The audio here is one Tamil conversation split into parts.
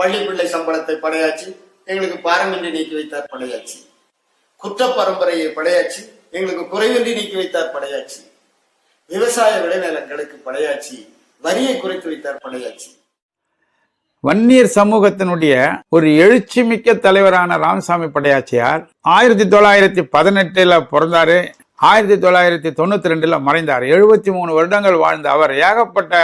பள்ளி பிள்ளை சம்பளத்தை படையாச்சு எங்களுக்கு பாரமின்றி நீக்கி வைத்தார் படையாச்சு. குற்ற பரம்பரையை படையாச்சு எங்களுக்கு குறைவின்றி நீக்கி வைத்தார் படையாச்சு. விவசாய விளைநிலங்களுக்கு படையாச்சு வரியை குறைத்து வைத்தார் படையாச்சு. வன்னியர் சமூகத்தினுடைய ஒரு எழுச்சி மிக்க தலைவரான ராமசாமி படையாச்சியார் ஆயிரத்தி தொள்ளாயிரத்தி பதினெட்டுல பிறந்தாரு ஆயிரத்தி தொள்ளாயிரத்தி தொண்ணூத்தி ரெண்டுல மறைந்தார். எழுபத்தி மூணு வருடங்கள் வாழ்ந்த அவர் ஏகப்பட்ட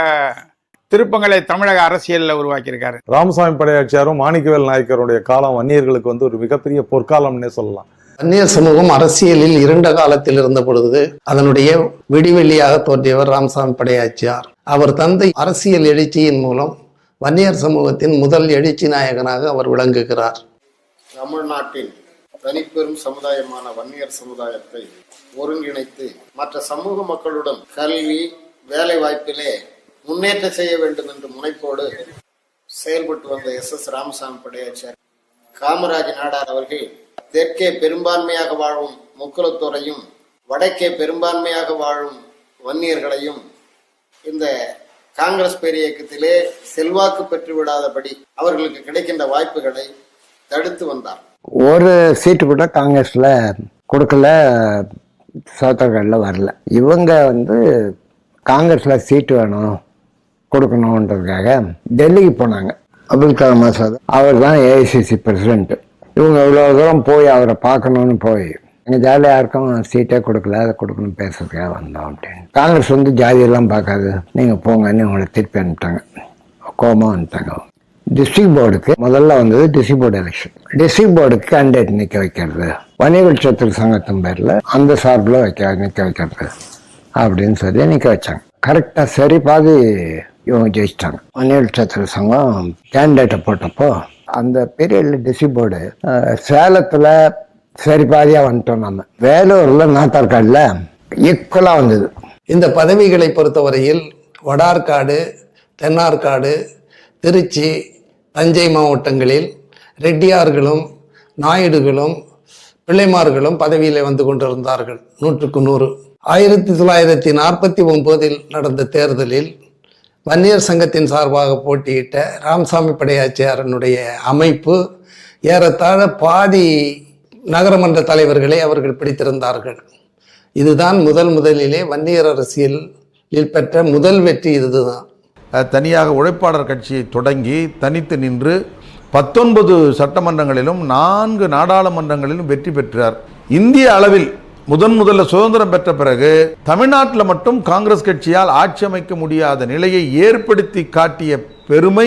திருப்பங்களை தமிழக அரசியல்ல உருவாக்கியிருக்காரு. ராமசாமி படையாட்சியாரும் மாணிக்கவேல் நாயக்கருடைய காலம் வன்னியர்களுக்கு வந்து ஒரு மிகப்பெரிய பொற்காலம்னே சொல்லலாம். வன்னியர் சமூகம் அரசியலில் இருண்ட காலத்தில் இருந்த பொழுது அதனுடைய விடிவெள்ளியாக தோன்றியவர் ராமசாமி படையாச்சியார் அவர் தந்தை அரசியல் எழுச்சியின் மூலம் வன்னியர் சமூகத்தின் முதல் எழுச்சி நாயகனாக அவர் விளங்குகிறார். தமிழ்நாட்டின் தனிப்பெரும் சமுதாயமான வன்னியர் சமுதாயத்தை ஒருங்கிணைத்து மற்ற சமூக மக்களுடன் கல்வி வேலை வாய்ப்பிலே முன்னேற்றம் செய்ய வேண்டும் என்ற முனைப்போடு செயல்பட்டு வந்த எஸ் எஸ் ராமசாமி படையாச்சார். காமராஜ் நாடார் அவர்கள் தெற்கே பெரும்பான்மையாக வாழும் முக்குலத்தோரையும் வடக்கே பெரும்பான்மையாக வாழும் வன்னியர்களையும் இந்த காங்கிரஸ் பேரியக்கத்திலே செல்வாக்கு பெற்று விடாதபடி அவர்களுக்கு கிடைக்கின்ற வாய்ப்புகளை தடுத்து வந்தார். ஒரு சீட்டு கூட காங்கிரஸ்ல கொடுக்கல சோத்தர்களில் வரல. இவங்க வந்து காங்கிரஸ்ல சீட்டு வேணும் கொடுக்கணுன்றதுக்காக டெல்லிக்கு போனாங்க. அப்துல் கலாம் ஆசாத். அவர் தான் ஏஐசிசி பிரசிடென்ட் இவங்க இவ்வளோ தூரம் போய் அவரை பார்க்கணுன்னு போய் எங்கள் ஜாலியாக யாருக்கும் சீட்டே கொடுக்கல அதை கொடுக்கணும் பேசுறதுக்காக வந்தோம் அப்படின்னு. காங்கிரஸ் வந்து ஜாதியெல்லாம் பார்க்காது. நீங்கள் போங்கன்னு உங்களை திருப்பி அனுப்பிட்டாங்க. கோமா வந்துட்டாங்க டிஸ்ட்ரிக்ட் போர்டுக்கு முதல்ல வந்தது டிஸ்ட்ரிக்ட் போர்டு எலெக்ஷன் டிஸ்ட்ரிக்ட் போர்டுக்கு கேண்டிடேட் நிற்க வைக்கிறது. வணிகர் சத்துரு சங்கத்தின் பேரில் அந்த சார்பில் வைக்க நிற்க வைக்கிறது அப்படின்னு சொல்லி நிற்க வச்சாங்க. கரெக்டாக சரி பாதி இவங்க ஜெயிச்சிட்டாங்க. வணிகர் சத்திர சங்கம் கேண்டிடேட்டை போட்டப்போ அந்த பீரியடில் டிசி போர்டு சேலத்தில் சரி பாதியாக வந்துட்டோம் நம்ம வேலூரில் நாத்தார்காடில் ஈக்குவலாக வந்தது. இந்த பதவிகளை பொறுத்தவரையில் வடார்காடு தென்னார்காடு திருச்சி தஞ்சை மாவட்டங்களில் ரெட்டியார்களும் நாயுடுகளும் பிள்ளைமார்களும் பதவியில் வந்து கொண்டிருந்தார்கள். நூற்றுக்கு நூறு. ஆயிரத்தி தொள்ளாயிரத்தி நாற்பத்தி ஒன்பதில் நடந்த தேர்தலில் வன்னியர் சங்கத்தின் சார்பாக போட்டியிட்ட ராமசாமி படையாச்சியாரனுடைய அமைப்பு ஏறத்தாழ பாதி நகரமன்ற தலைவர்களை அவர்கள் பிடித்திருந்தார்கள். இதுதான் முதல் முதலிலே வன்னியர் அரசியலில் பெற்ற முதல் வெற்றி இதுதான். தனியாக உழைப்பாளர் கட்சியை தொடங்கி தனித்து நின்று பத்தொன்பது சட்டமன்றங்களிலும் நான்கு நாடாளுமன்றங்களிலும் வெற்றி பெற்றார். இந்திய அளவில் முதன் முதல்ல சுதந்திரம் பெற்ற பிறகு தமிழ்நாட்டில் மட்டும் காங்கிரஸ் கட்சியால் ஆட்சி அமைக்க முடியாத நிலையை ஏற்படுத்தி காட்டிய பெருமை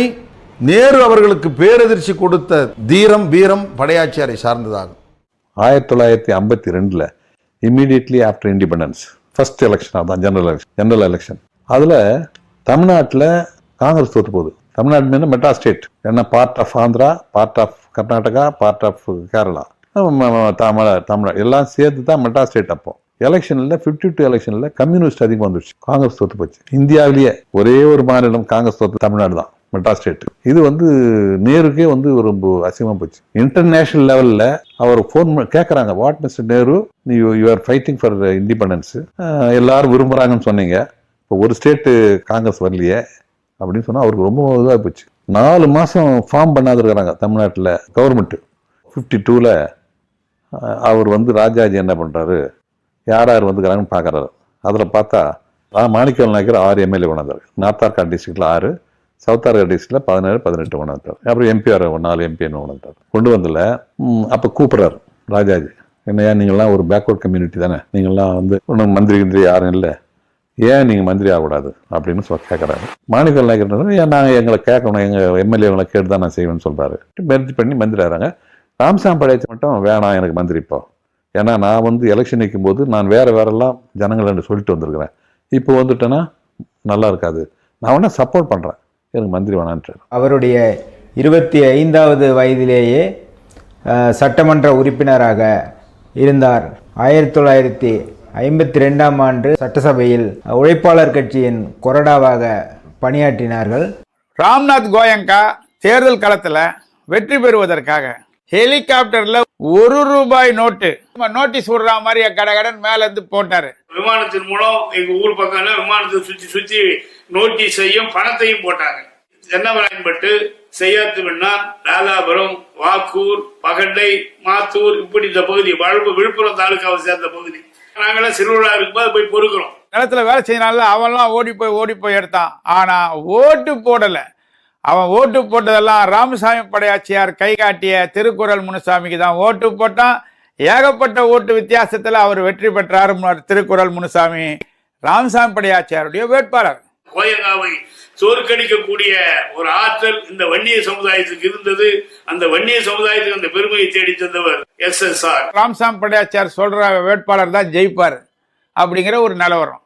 நேரு அவர்களுக்கு பேரதிர்ச்சி கொடுத்த தீரம் வீரம் படையாட்சியாரை சார்ந்ததாகும். ஆயிரத்தி தொள்ளாயிரத்தி ஐம்பத்தி ரெண்டில் immediately after independence first election அதான் ஜெனரல் எலெக்ஷன் ஜெனரல் எலெக்ஷன் அதில் தமிழ்நாட்டில் காங்கிரஸ் தோற்று போகுது. தமிழ்நாடு மீது மெட்ரா ஸ்டேட் என்ன part of Andhra part of Karnataka part of Kerala. தமிழ தமிழ். எல்லாம் சேர்த்து தான் மெட்ரா ஸ்டேட் அப்போ. எலெக்ஷனில் ஃபிஃப்டி டூ எலெக்ஷனில் கம்யூனிஸ்ட் அதிகம் வந்துருச்சு. காங்கிரஸ் தோத்து போச்சு. இந்தியாவிலேயே ஒரே ஒரு மாநிலம் காங்கிரஸ் தோத்து தமிழ்நாடு தான் மெட்ரா ஸ்டேட். இது வந்து நேருக்கே வந்து ரொம்ப அசிங்கமாக போச்சு. இன்டர்நேஷனல் லெவலில் அவர் ஃபோன் கேட்குறாங்க வாட் மிஸ்டர் நேரு நீ you are fighting for independence எல்லாரும் விரும்புகிறாங்கன்னு சொன்னீங்க. இப்போ ஒரு ஸ்டேட்டு காங்கிரஸ் வரலையே அப்படின்னு சொன்னால் அவருக்கு ரொம்ப இதாக போச்சு. நாலு மாதம் ஃபார்ம் பண்ணாது இருக்கிறாங்க தமிழ்நாட்டில் கவர்மெண்ட்டு ஃபிஃப்டி டூவில் அவர் வந்து ராஜாஜி என்ன பண்ணுறாரு யார் யார் வந்துக்கிறாங்கன்னு பார்க்குறாரு? அதில் பார்த்தா மாணிக்கல் நாயக்கர் ஆறு எம்எல்ஏ கொண்டாந்தார் நார்த்தார்காட் டிஸ்ட்ரிக்டில் ஆறு சவுத்தார்காட் டிஸ்ட்ரிக்டில் பதினேழு பதினெட்டு கொண்டாந்தார் அப்புறம் எம்பிஆர் நாலு எம்பின்னு கொண்டாந்தார் கொண்டு வந்ததில் அப்போ கூப்பிட்றாரு ராஜாஜி. என்னையா நீங்கள்லாம் ஒரு பேக்வர்ட் கம்யூனிட்டி தானே? நீங்கள்லாம் வந்து ஒன்றும் மந்திரி கிந்திரி யாரும் இல்லை. ஏன் நீங்கள் மந்திரி ஆகக்கூடாது? அப்படின்னு சொல்ல கேட்குறாரு மாணிக்கல் நாயக்கர் ஏன் நாங்கள் எங்களை கேட்கணும்? எங்கள் எம்எல்ஏங்களை கேட்டு தான் நான் செய்வேன்னு சொல்கிறாரு மெர்ஜ் பண்ணி மந்திரி ஆகிறாங்க. ராம்சாம் படையாச்சி மட்டும் வேணாம் எனக்கு மந்திரி இப்போ. ஏன்னா நான் வந்து எலெக்ஷன் நிற்கும் போது நான் வேற வேறெல்லாம் ஜனங்கள் சொல்லிட்டு வந்திருக்கிறேன். இப்போ வந்துட்டேன்னா நல்லா இருக்காது. நான் உடனே சப்போர்ட் பண்ணுறேன் எனக்கு மந்திரி வேணான்றார். அவருடைய இருபத்தி ஐந்தாவது வயதிலேயே சட்டமன்ற உறுப்பினராக இருந்தார். ஆயிரத்தி தொள்ளாயிரத்தி ஐம்பத்தி ரெண்டாம் ஆண்டு சட்டசபையில் உழைப்பாளர் கட்சியின் கொறடாவாக பணியாற்றினார்கள். ராம்நாத் கோயங்கா தேர்தல் களத்துல வெற்றி பெறுவதற்காக ஹெலிகாப்டர்ல ஒரு ரூபாய் நோட்டு. நோட்டீஸ் விடுற மாதிரி கடகடன் மேல இருந்து போட்டாரு. விமானத்தின் மூலம் எங்க ஊர் பக்கம்ல விமானத்தை சுத்தி சுத்தி நோட்டீஸையும் பணத்தையும் போட்டாங்க. தென்னமராயன்பட்டு செய்யாத்து வெண்ணான் ராதாபுரம் வாக்கூர் பகண்டை மாத்தூர் இப்படி இந்த பகுதி வாழ்வு விழுப்புரம் தாலுகாவை சேர்ந்த பகுதி. நாங்களாம் சிறுவிழா இருக்கும்போது போய் பொறுக்கிறோம் நிலத்துல வேலை செய்யறான்ல அவன்லாம் ஓடி போய் ஓடி போய் எடுத்தான். ஆனா ஓட்டு போடல. அவன் ஓட்டு போட்டதெல்லாம் ராமசாமி படையாச்சியார் கை காட்டிய திருக்குறள் முனுசாமிக்கு தான் ஓட்டு போட்டான். ஏகப்பட்ட ஓட்டு வித்தியாசத்துல அவர் வெற்றி பெற்றார் திருக்குறள் முனுசாமி ராமசாமி படையாச்சியாருடைய வேட்பாளர். கோயங்காவை சோர்க்கடிக்கக்கூடிய ஒரு ஆற்றல் இந்த வன்னிய சமுதாயத்துக்கு இருந்தது. அந்த வன்னிய சமுதாயத்துக்கு அந்த பெருமையை தேடி தந்தவர் S S R. Ramasamy Padayachiyar சொல்ற வேட்பாளர் தான் ஜெயிப்பார். அப்படிங்கிற ஒரு நிலவரம்.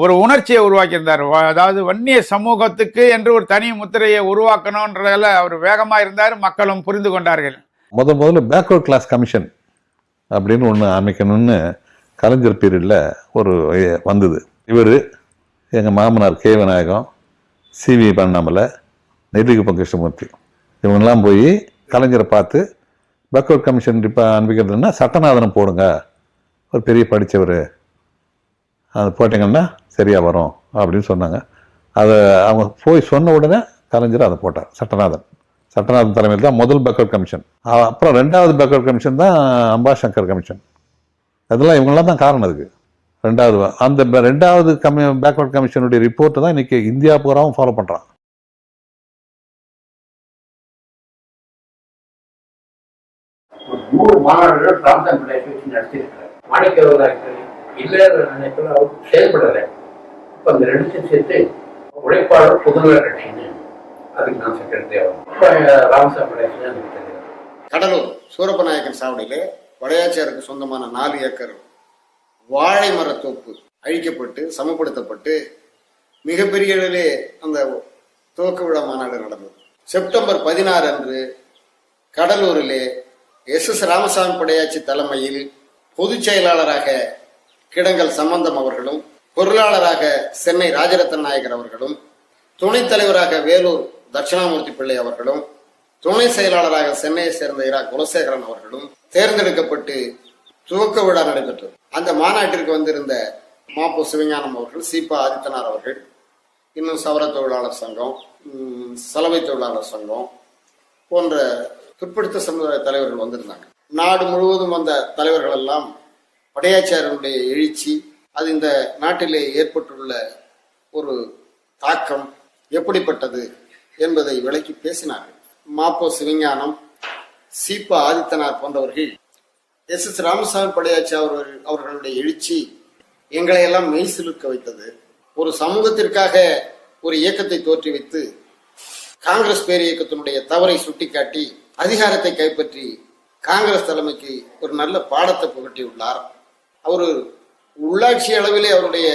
ஒரு உணர்ச்சியை உருவாக்கியிருந்தார். அதாவது வன்னிய சமூகத்துக்கு என்று ஒரு தனி முத்திரையை உருவாக்கணுன்றதுல அவர் வேகமாக இருந்தார் மக்களும் புரிந்து கொண்டார்கள். முத முதல்ல பேக்வர்ட் கிளாஸ் கமிஷன் அப்படின்னு ஒன்று அமைக்கணும்னு கலைஞர் பீரியடில் ஒரு வந்தது. இவர் எங்கள் மாமனார் கே விநாயகம் சிவி பண்ணாமலை நெல்லிக்குப்பம் கிருஷ்ணமூர்த்தி இவங்கெல்லாம் போய் கலைஞரை பார்த்து பேக்வர்ட் கமிஷன் இப்போ அனுப்பிக்கிறதுன்னா சட்டநாதனம் போடுங்க. ஒரு பெரிய படித்தவர் அது போட்டிங்கன்னா சரியாக வரும் அப்படின்னு சொன்னாங்க. அதை அவங்க போய் சொன்ன உடனே கலைஞர் அதை போட்டார் சட்டநாதன். சட்டநாதன் தலைமையில் தான் முதல் பக்கர் கமிஷன் அப்புறம் ரெண்டாவது பக்கர் கமிஷன் தான் அம்பாசங்கர் கமிஷன் அதெல்லாம் இவங்களாம் தான் காரணம் அதுக்கு. ரெண்டாவது அந்த ரெண்டாவது கமி பேக்வர்ட் கமிஷனுடைய ரிப்போர்ட்டை தான் இன்னைக்கு இந்தியா பூராவும் ஃபாலோ பண்ணுறான் நூறு மாணவர்கள் நடத்தியிருக்கிறார். மாணிக்க விவசாயத்தில் இல்லைன்ற நினைப்பில் அவர் செயல்படலை. இப்போ அந்த ரெண்டுத்தையும் சேர்த்து உழைப்பாளர் புதுநலர் கட்சின்னு அதுக்கு நான் செக்ரட்டரி ஆகும் இப்போ ராமசாமி பிள்ளைக்கு எனக்கு தெரியும். கடலூர் சூரப்பநாயக்கன் சாவடியிலே வடையாச்சியாருக்கு சொந்தமான நாலு ஏக்கர் வாழை மரத்தோப்பு அழிக்கப்பட்டு சமப்படுத்தப்பட்டு மிகப்பெரிய அளவிலே அந்த துவக்க விழா மாநாடு நடந்தது. செப்டம்பர் பதினாறு அன்று கடலூரிலே எஸ் எஸ் ராமசாமி படையாச்சி தலைமையில் பொதுச் செயலாளராக கிடங்கல் சம்பந்தம் அவர்களும் பொருளாளராக சென்னை ராஜரத்ன நாயகர் அவர்களும் துணைத் தலைவராக வேலூர் தட்சிணாமூர்த்தி பிள்ளை அவர்களும் துணை செயலாளராக சென்னையை சேர்ந்த இரா. குலசேகரன் அவர்களும் தேர்ந்தெடுக்கப்பட்டு துவக்க விழா நடைபெற்றது. அந்த மாநாட்டிற்கு வந்திருந்த மாப்பு சிவஞானம் அவர்கள் சீபா ஆதித்தனார் அவர்கள் இன்னும் சவர தொழிலாளர் சங்கம் சலவை தொழிலாளர் சங்கம் போன்ற பிற்படுத்த சமுதாய தலைவர்கள் வந்திருந்தாங்க. நாடு முழுவதும் வந்த தலைவர்கள் எல்லாம் படையாச்சாரியனுடைய எழுச்சி அது இந்த நாட்டிலே ஏற்பட்டுள்ள ஒரு தாக்கம் எப்படிப்பட்டது என்பதை விளக்கி பேசினார்கள். மாப்போ சிவஞானம் சீப்பா ஆதித்தனார் போன்றவர்கள் எஸ் எஸ் ராமசாமி படையாச்சி அவர்கள் அவர்களுடைய எழுச்சி எங்களை எல்லாம் மெய் சிலுக்க வைத்தது. ஒரு சமூகத்திற்காக ஒரு இயக்கத்தை தோற்றுவித்து காங்கிரஸ் பேர் இயக்கத்தினுடைய தவறை சுட்டிக்காட்டி அதிகாரத்தை கைப்பற்றி காங்கிரஸ் தலைமைக்கு ஒரு நல்ல பாடத்தை புகட்டியுள்ளார். அவர் உள்ளாட்சி அளவிலே அவருடைய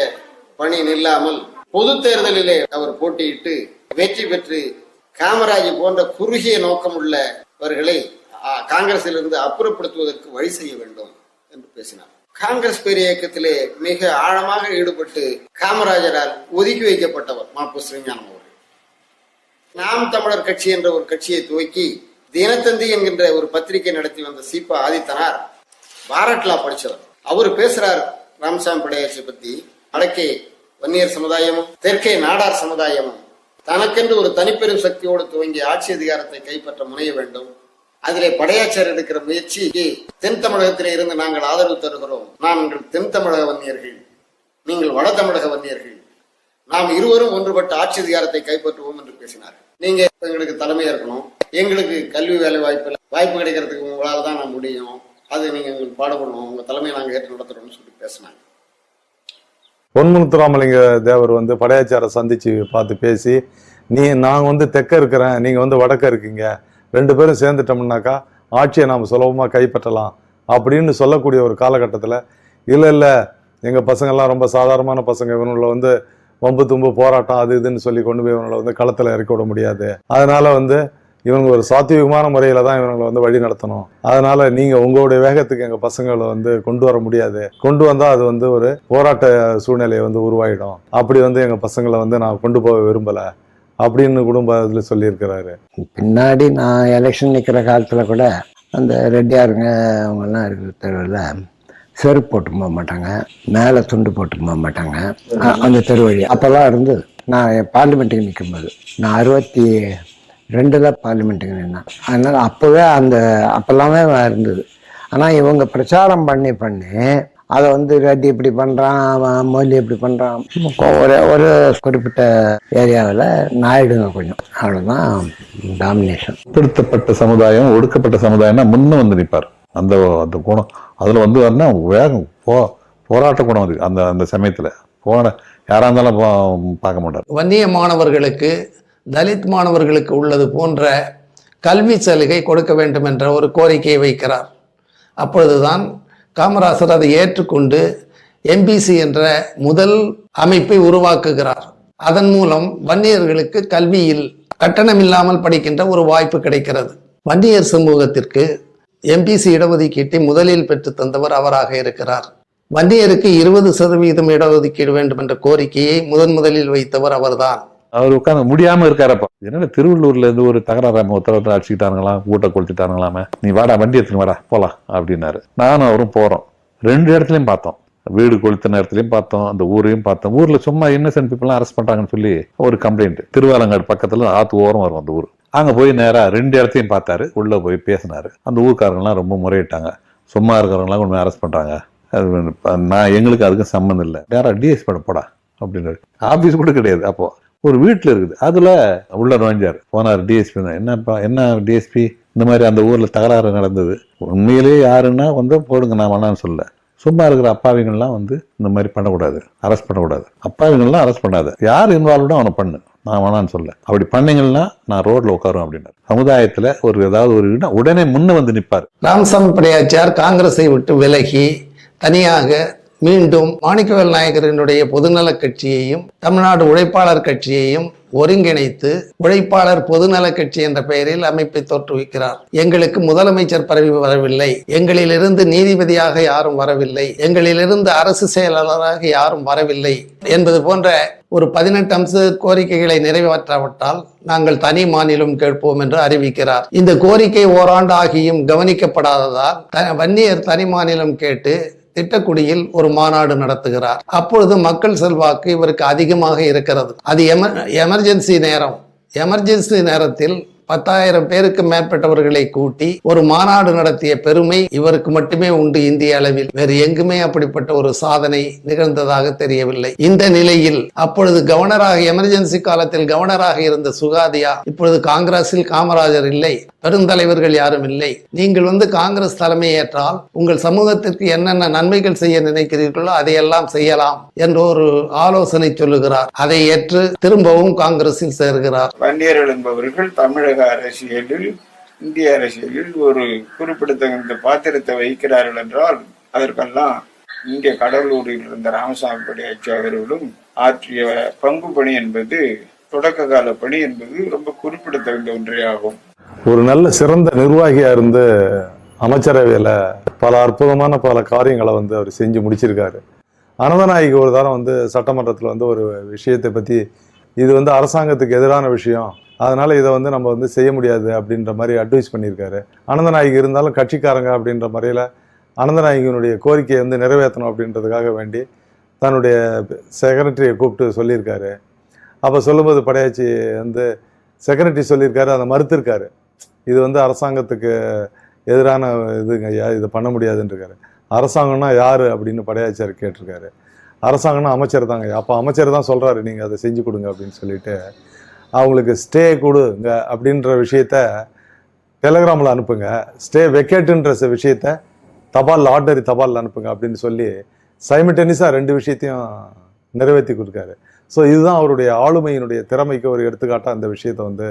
பணி நில்லாமல் பொது தேர்தலிலே அவர் போட்டியிட்டு வெற்றி பெற்று காமராஜ் போன்ற குறுகிய நோக்கம் உள்ளவர்களை காங்கிரசிலிருந்து அப்புறப்படுத்துவதற்கு வழி செய்ய வேண்டும் என்று பேசினார். காங்கிரஸ் பெரிய இயக்கத்திலே மிக ஆழமாக ஈடுபட்டு காமராஜரால் ஒதுக்கி வைக்கப்பட்டவர் மாப்பு ஸ்ரீஞானம் அவர்கள். நாம் தமிழர் கட்சி என்ற ஒரு கட்சியை துவக்கி தினத்தந்தி என்கின்ற ஒரு பத்திரிகை நடத்தி வந்த சீபா ஆதித்தனார் பாரட்லா படிச்சவர். அவர் பேசுறாரு ராமசாமி படையாச்சி பத்தி. வடக்கே வன்னியர் சமுதாயமும் தெற்கே நாடார் சமுதாயமும் தனக்கென்று ஒரு தனிப்பெரும் சக்தியோடு துவங்கி ஆட்சி அதிகாரத்தை கைப்பற்ற முனைய வேண்டும். அதிலே படையாச்சர் எடுக்கிற முயற்சிக்கு தென் தமிழகத்திலே இருந்து நாங்கள் ஆதரவு தருகிறோம். நாங்கள் தென் தமிழக வன்னியர்கள் நீங்கள் வட தமிழக வன்னியர்கள். நாம் இருவரும் ஒன்றுபட்ட ஆட்சி அதிகாரத்தை கைப்பற்றுவோம் என்று பேசினார். நீங்க எங்களுக்கு தலைமையா இருக்கணும். எங்களுக்கு கல்வி வேலை வாய்ப்பு வாய்ப்பு கிடைக்கிறதுக்கு உங்களால் தான் நான் முடியும். அது நீங்க எங்களுக்கு பாடுபடணும் உங்க தலைமையை நாங்க ஏற்று நடத்துறோம்னு சொல்லிட்டு பேசினாங்க. பொன்முத்துராமலிங்க தேவர் வந்து படையாச்சாரை சந்திச்சு பார்த்து பேசி நீ நான் வந்து தெற்க இருக்கிறேன் நீங்கள் வந்து வடக்க இருக்கீங்க. ரெண்டு பேரும் சேர்ந்துட்டோம்னாக்கா ஆட்சியை நாம் சுலபமாக கைப்பற்றலாம். அப்படின்னு சொல்லக்கூடிய ஒரு காலகட்டத்தில் இல்லை இல்லை எங்கள் பசங்கள்லாம் ரொம்ப சாதாரணமான பசங்க. இவனுங்களை வந்து வம்பு தும்பு போராட்டம் அது இதுன்னு சொல்லி கொண்டு போய் இவங்களை வந்து களத்தில் இறக்கி விட முடியாது. அதனால் வந்து இவங்க ஒரு சாத்தியமான முறையில் தான் இவங்களை வந்து வழி நடத்தணும். அதனால நீங்கள் உங்களுடைய வேகத்துக்கு எங்கள் பசங்களை வந்து கொண்டு வர முடியாது. கொண்டு வந்தால் அது வந்து ஒரு போராட்ட சூழ்நிலையை வந்து உருவாயிடும். அப்படி வந்து எங்கள் பசங்களை வந்து நான் கொண்டு போக விரும்பலை. அப்படின்னு குடும்ப இதில் சொல்லியிருக்கிறாரு. பின்னாடி நான் எலெக்ஷன் நிற்கிற காலத்தில் கூட அந்த ரெட்டியாருங்க அவங்கெல்லாம் இருக்கிற தெருவில் செருப்பு போட்டு போக மாட்டாங்க. மேலே துண்டு போட்டு போக மாட்டாங்க. அந்த தெரு வழி. அப்போல்லாம் இருந்தது. நான் பார்லிமெண்ட்டுக்கு நிற்கும்போது நான் அறுபத்தி ரெண்டுல பார்லிமெண்ட்டுக்கு நின்னான் அதனால் அப்போவே அந்த அப்போல்லாமே இருந்தது. ஆனால் இவங்க பிரச்சாரம் பண்ணி பண்ணி அதை வந்து ரெட்டி இப்படி பண்ணுறான் அவன் மொழி இப்படி பண்ணுறான் ஒரு ஒரு குறிப்பிட்ட ஏரியாவில் நாயுடுங்க கொஞ்சம். அவ்வளோதான் டாமினேஷன் பிற்படுத்தப்பட்ட சமுதாயம் ஒடுக்கப்பட்ட சமுதாயம்னா முன்ன வந்து நிற்பார் அந்த அந்த குணம். அதில் வந்து வரனா வேகம் போ போராட்ட குணம் அது. அந்த அந்த சமயத்தில். போன யாராக இருந்தாலும் பா- பார்க்க மாட்டார். வன்னிய மாணவர்களுக்கு தலித் மாணவர்களுக்கு உள்ளது போன்ற கல்வி சலுகை கொடுக்க வேண்டும் என்ற ஒரு கோரிக்கையை வைக்கிறார். அப்பொழுதுதான் காமராசர் அதை ஏற்றுக்கொண்டு எம்பிசி என்ற முதல் அமைப்பை உருவாக்குகிறார். அதன் மூலம் வன்னியர்களுக்கு கல்வியில் கட்டணம் இல்லாமல் படிக்கின்ற ஒரு வாய்ப்பு கிடைக்கிறது. வன்னியர் சமூகத்திற்கு எம்பிசி இடஒதுக்கீட்டை முதலில் பெற்று தந்தவர் அவராக இருக்கிறார். வன்னியருக்கு இருபது சதவீதம் இடஒதுக்கீடு வேண்டும் என்ற கோரிக்கையை முதன் முதலில் வைத்தவர் அவர்தான். அவர் உட்காந்து முடியாம இருக்காரப்ப. என்னடா திருவள்ளூர்ல இருந்து ஒரு தகராறாம உத்தரவு அடிச்சுக்கிட்டாங்களாம் ஊட்ட கொளுத்திட்டாங்களாமே நீ வாடா வண்டி எடுத்துன்னு வாடா போலாம் அப்படின்னாரு. நானும் அவரும் போறோம். ரெண்டு இடத்துலயும் பார்த்தோம். வீடு கொளுத்த நேரத்துலையும் பார்த்தோம் அந்த ஊரையும் பார்த்தோம். ஊர்ல சும்மா இன்னசென்ட் பீப்புள்லாம் அரெஸ்ட் பண்றாங்கன்னு சொல்லி ஒரு கம்ப்ளைண்ட் திருவாலங்காடு பக்கத்துல ஆத்து ஓரம் வரும் அந்த ஊர். அங்க போய் நேரா ரெண்டு இடத்தையும் பார்த்தாரு. உள்ள போய் பேசினாரு. அந்த ஊர்க்காரங்களாம் ரொம்ப முறையிட்டாங்க. சும்மா இருக்கிறவங்களாம் கொண்டு அரெஸ்ட் பண்றாங்க. அது நான் எங்களுக்கு அதுக்கும் சம்மந்தம் இல்லை. நேரா டிஎஸ் பண்ண போடா அப்படின்னாரு. ஆபீஸ் கூட கிடையாது அப்போ. ஒரு வீட்டில் இருக்குது. அதில் உள்ள நுழைஞ்சார். போனார் டிஎஸ்பி தான் என்னப்பா என்ன டிஎஸ்பி இந்த மாதிரி அந்த ஊரில் தகராறு நடந்தது. உண்மையிலேயே யாருன்னா வந்து போடுங்க நான் வேணான்னு சொல்ல சும்மா இருக்கிற அப்பாவிங்கள்லாம் வந்து இந்த மாதிரி பண்ணக்கூடாது. அரெஸ்ட் பண்ணக்கூடாது. அப்பாவிங்கள்லாம் அரெஸ்ட் பண்ணாத. யார் இன்வால்வ்டோ அவனை பண்ணு. நான் வேணான்னு சொல்ல அப்படி பண்ணீங்கன்னா நான் ரோட்ல உட்காரும் அப்படின்னாரு. சமுதாயத்துல ஒரு ஏதாவது ஒரு உடனே முன்ன வந்து நிற்பார் ராம்சம் படையாச்சியார் காங்கிரஸை விட்டு விலகி தனியாக மீண்டும் மாணிக்கவேல் நாயகரினுடைய பொதுநல கட்சியையும் தமிழ்நாடு உழைப்பாளர் கட்சியையும் ஒருங்கிணைத்து உழைப்பாளர் பொதுநல கட்சி என்ற பெயரில் அமைப்பை தோற்றுவிக்கிறார். எங்களுக்கு முதலமைச்சர் பதவி வரவில்லை. எங்களிலிருந்து நீதிபதியாக யாரும் வரவில்லை. எங்களிலிருந்து அரசு செயலாளராக யாரும் வரவில்லை. என்பது போன்ற ஒரு பதினெட்டு அம்ச கோரிக்கைகளை நிறைவேற்றாவிட்டால் நாங்கள் தனி மாநிலம் கேட்போம் என்று அறிவிக்கிறார். இந்த கோரிக்கை ஓராண்டு ஆகியும் கவனிக்கப்படாததால் வன்னியர் தனி மாநிலம் கேட்டு திட்டக்குடியில் ஒரு மாநாடு நடத்துகிறார். அப்பொழுது மக்கள் செல்வாக்கு இவருக்கு அதிகமாக இருக்கிறது. அது எமர் எமர்ஜென்சி நேரம். எமர்ஜென்சி நேரத்தில் பத்தாயிரம் பேருக்கு மேற்பட்டவர்களை கூட்டி ஒரு மாநாடு நடத்திய பெருமை இவருக்கு மட்டுமே உண்டு இந்திய அளவில். வேறு எங்குமே அப்படிப்பட்ட ஒரு சாதனை நிகழ்ந்ததாக தெரியவில்லை. இந்த நிலையில் அப்பொழுது கவர்னராக எமர்ஜென்சி காலத்தில் கவர்னராக இருந்த சுகாதியா இப்பொழுது காங்கிரஸில் காமராஜர் இல்லை பெருந்தலைவர்கள் யாரும் இல்லை. நீங்கள் வந்து காங்கிரஸ் தலைமையேற்றால் உங்கள் சமூகத்திற்கு என்னென்ன நன்மைகள் செய்ய நினைக்கிறீர்களோ அதையெல்லாம் செய்யலாம் என்ற ஒரு ஆலோசனை சொல்லுகிறார். அதை ஏற்று திரும்பவும் காங்கிரஸில் சேர்கிறார். வன்னியர்கள் என்பவர்கள் தமிழக அரசியலில் இந்திய அரசியலில் ஒரு குறிப்பிடத்தகுந்த பாத்திரத்தை வகிக்கிறார்கள் என்றால் அதற்கெல்லாம் இங்கே கடலூரில் இருந்த ராமசாமி படையாச்சி அவர்களும் ஆற்றிய பங்கு பணி என்பது தொடக்க கால பணி என்பது ரொம்ப குறிப்பிடத்தகுந்த ஒன்றே ஆகும் ஒரு நல்ல சிறந்த நிர்வாகியா இருந்த அமைச்சரவையில பல அற்புதமான பல காரியங்களை வந்து அவர் செஞ்சு முடிச்சிருக்காரு. அனந்தநாயகி ஒரு தரம் வந்து சட்டமன்றத்தில் வந்து ஒரு விஷயத்தை பற்றி இது வந்து அரசாங்கத்துக்கு எதிரான விஷயம். அதனால் இதை வந்து நம்ம வந்து செய்ய முடியாது அப்படின்ற மாதிரி அட்வைஸ் பண்ணியிருக்காரு. அனந்தநாயகி இருந்தாலும் கட்சிக்காரங்க அப்படின்ற முறையில் அனந்தநாயகியினுடைய கோரிக்கையை வந்து நிறைவேற்றணும் அப்படின்றதுக்காக வேண்டி தன்னுடைய செக்ரட்டரியை கூப்பிட்டு சொல்லியிருக்காரு. அப்போ சொல்லும்போது படையாச்சி வந்து செக்ரட்டரி சொல்லியிருக்காரு அதை மறுத்திருக்காரு. இது வந்து அரசாங்கத்துக்கு எதிரான இதுங்க ஐயா இதை பண்ண முடியாதுன்றிருக்காரு. அரசாங்கம்னா யார் அப்படின்னு படையாச்சியார் கேட்டிருக்காரு. அரசாங்கம்னா அமைச்சர் தாங்க அப்போ அமைச்சர் தான் சொல்கிறாரு நீங்கள் அதை செஞ்சு கொடுங்க அப்படின்னு சொல்லிட்டு அவங்களுக்கு ஸ்டே கொடுங்க அப்படின்ற விஷயத்த டெலகிராமில் அனுப்புங்க. ஸ்டே வெக்கேட்டுன்ற விஷயத்த தபால் ஆர்டரி தபால் அனுப்புங்க அப்படின்னு சொல்லி சைமட்டனிஸாக ரெண்டு விஷயத்தையும் நிறைவேற்றி கொடுக்காரு. ஸோ இதுதான் அவருடைய ஆளுமையினுடைய திறமைக்கு ஒரு எடுத்துக்காட்டாக அந்த விஷயத்தை வந்து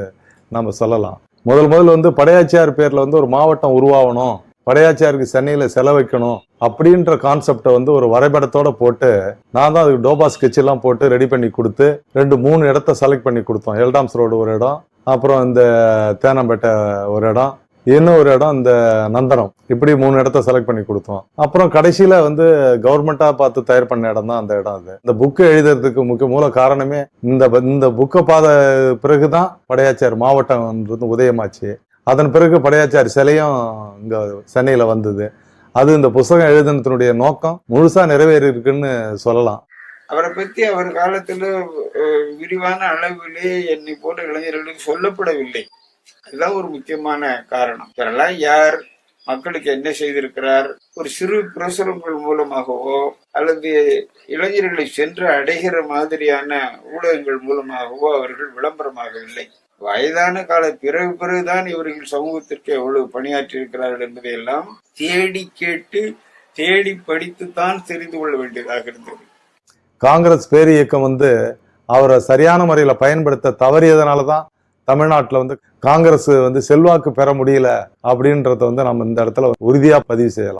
நம்ம சொல்லலாம். முதல் முதல் வந்து படையாச்சியார் பேரில் வந்து ஒரு மாவட்டம் உருவாகணும். படையாச்சியாருக்கு சென்னையில் செலவைக்கணும் அப்படின்ற கான்செப்டை வந்து ஒரு வரைபடத்தோட போட்டு நான் தான் அதுக்கு டோபா sketch எல்லாம் போட்டு ரெடி பண்ணி கொடுத்து ரெண்டு மூணு இடத்த செலக்ட் பண்ணி கொடுத்தோம். எல்டாம்ஸ் ரோடு ஒரு இடம் அப்புறம் இந்த தேனாம்பேட்டை ஒரு இடம் இன்னும் ஒரு இடம் இந்த நந்தனம். இப்படி மூணு இடத்த செலக்ட் பண்ணி கொடுத்தோம். அப்புறம் கடைசியில வந்து கவர்மெண்டா பார்த்து தயார் பண்ண இடம் தான் அந்த இடம் அது. இந்த புக்கு எழுதுறதுக்கு முக்கிய மூல காரணமே இந்த இந்த புக்கை பார்த்த பிறகுதான் படையாச்சியார் மாவட்டம்ன்றது உதயமாச்சு. அதன் பிறகு படையாச்சார் சிலையும் இங்க சென்னையில வந்தது. அது இந்த புஸ்தகம் எழுதினத்தினுடைய நோக்கம் முழுசா நிறைவேறி இருக்குன்னு சொல்லலாம். அவரை பத்தி அவர் காலத்துல விரிவான அளவிலே என்னை போன்ற இளைஞர்களுக்கு சொல்லப்படவில்லை. அதுதான் ஒரு முக்கியமான காரணம். இதெல்லாம் யார்? மக்களுக்கு என்ன செய்திருக்கிறார்? ஒரு சிறு பிரசுரங்கள் மூலமாகவோ அல்லது இளைஞர்களை சென்று அடைகிற மாதிரியான ஊடகங்கள் மூலமாகவோ அவர்கள் விளம்பரமாகவில்லை. வயதான கால பிறகு பிறகுதான் இவர்கள் சமூகத்திற்கு எவ்வளவு பணியாற்றி இருக்கிறார்கள் என்பதையெல்லாம் தேடி கேட்டு தேடி படித்துத்தான் தெரிந்து கொள்ள வேண்டியதாக இருந்தது. காங்கிரஸ் பேர் இயக்கம் வந்து அவரை சரியான முறையில் பயன்படுத்த தவறியதுனால தான் தமிழ்நாட்டில் வந்து காங்கிரஸ் வந்து செல்வாக்கு பெற முடியல அப்படின்றத வந்து நம்ம இந்த இடத்துல உறுதியாக பதிவு செய்யலாம்.